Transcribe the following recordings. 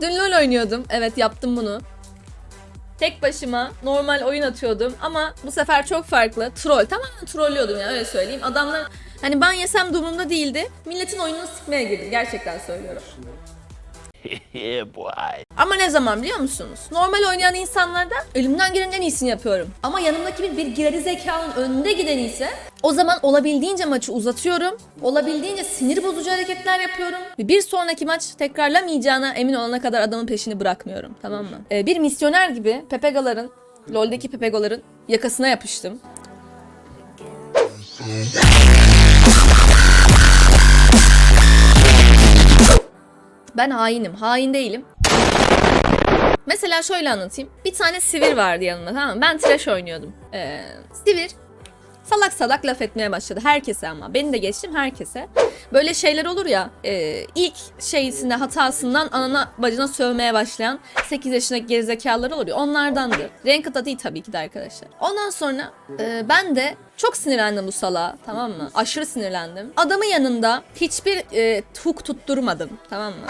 Dün LoL oynuyordum. Evet yaptım bunu. Tek başıma normal oyun atıyordum ama bu sefer çok farklı. Troll. Tamamen trollüyordum ya öyle söyleyeyim. Adamlar hani ben yesem durumumda değildi. Milletin oyununu sikmeye girdim. Gerçekten söylüyorum. Ama ne zaman biliyor musunuz? Normal oynayan insanlarda elimden gelenin en iyisini yapıyorum. Ama yanımdaki bir, bir geri zekanın önünde giden ise o zaman olabildiğince maçı uzatıyorum. Olabildiğince sinir bozucu hareketler yapıyorum. Ve bir sonraki maç tekrarlamayacağına emin olana kadar adamın peşini bırakmıyorum. Tamam mı? Ee, bir misyoner gibi Pepega'ların, LoL'deki Pepega'ların yakasına yapıştım. Ben hainim. Hain değilim. Mesela şöyle anlatayım. Bir tane sivir vardı yanımda tamam mı? Ben trash oynuyordum. Ee, sivir salak salak laf etmeye başladı. Herkese ama. Beni de geçtim herkese. Böyle şeyler olur ya. e, ilk şeysinde hatasından anana bacına sövmeye başlayan 8 yaşındaki gerizekalılar olur ya. Onlardandı. Ranked değil tabii ki de arkadaşlar. Ondan sonra e, ben de çok sinirlendim bu salağa tamam mı? Aşırı sinirlendim. Adamın yanında hiçbir e, hook tutturmadım tamam mı?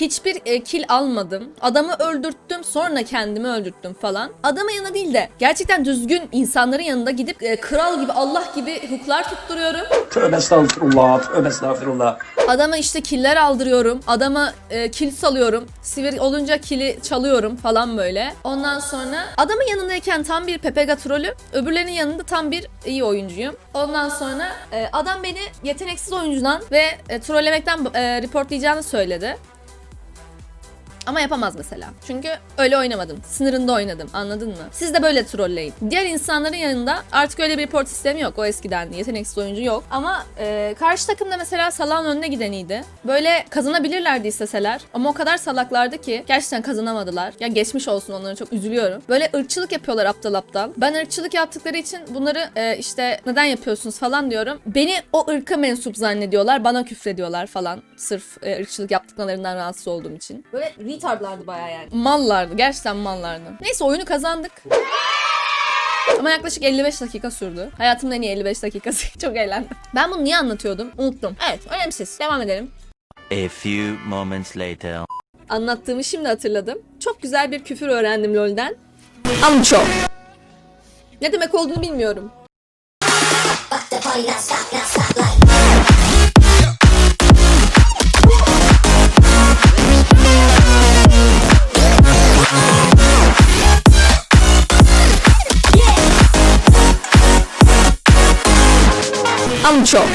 Hiçbir e, kill almadım. Adamı öldürttüm sonra kendimi öldürttüm falan. Adamın yanında değil de gerçekten düzgün insanların yanında gidip e, kral gibi Allah gibi huklar tutturuyorum. Tövbe estağfurullah, tövbe estağfurullah. Adama işte killer aldırıyorum. Adama e, kill salıyorum. Sivir olunca kili çalıyorum falan böyle. Ondan sonra adamın yanındayken tam bir Pepega trolü. Öbürlerinin yanında tam bir iyi oyuncuyum. Ondan sonra e, adam beni yeteneksiz oyuncudan ve e, trollemekten e, reportlayacağını söyledi. Ama yapamaz mesela. Çünkü öyle oynamadım. Sınırında oynadım. Anladın mı? Siz de böyle trolleyin. Diğer insanların yanında artık öyle bir report sistemi yok. O eskiden yeteneksiz oyuncu yok. Ama e, karşı takımda mesela salağın önüne gideniydi. Böyle kazanabilirlerdi isteseler. Ama o kadar salaklardı ki gerçekten kazanamadılar. Ya geçmiş olsun onlara çok üzülüyorum. Böyle ırkçılık yapıyorlar aptal aptal. Ben ırkçılık yaptıkları için bunları e, işte neden yapıyorsunuz falan diyorum. Beni o ırka mensup zannediyorlar. Bana küfrediyorlar falan. Sırf e, ırkçılık yaptıklarından rahatsız olduğum için. Böyle retardlardı bayağı yani. Mallardı. Gerçekten mallardı. Neyse oyunu kazandık. Ama yaklaşık 55 dakika sürdü. Hayatımın en iyi 55 dakikası. Çok eğlendim. Ben bunu niye anlatıyordum? Unuttum. Evet, önemsiz. Devam edelim. A few moments later. Anlattığımı şimdi hatırladım. Çok güzel bir küfür öğrendim LoL'den. Amço. Ne demek olduğunu bilmiyorum. Amço.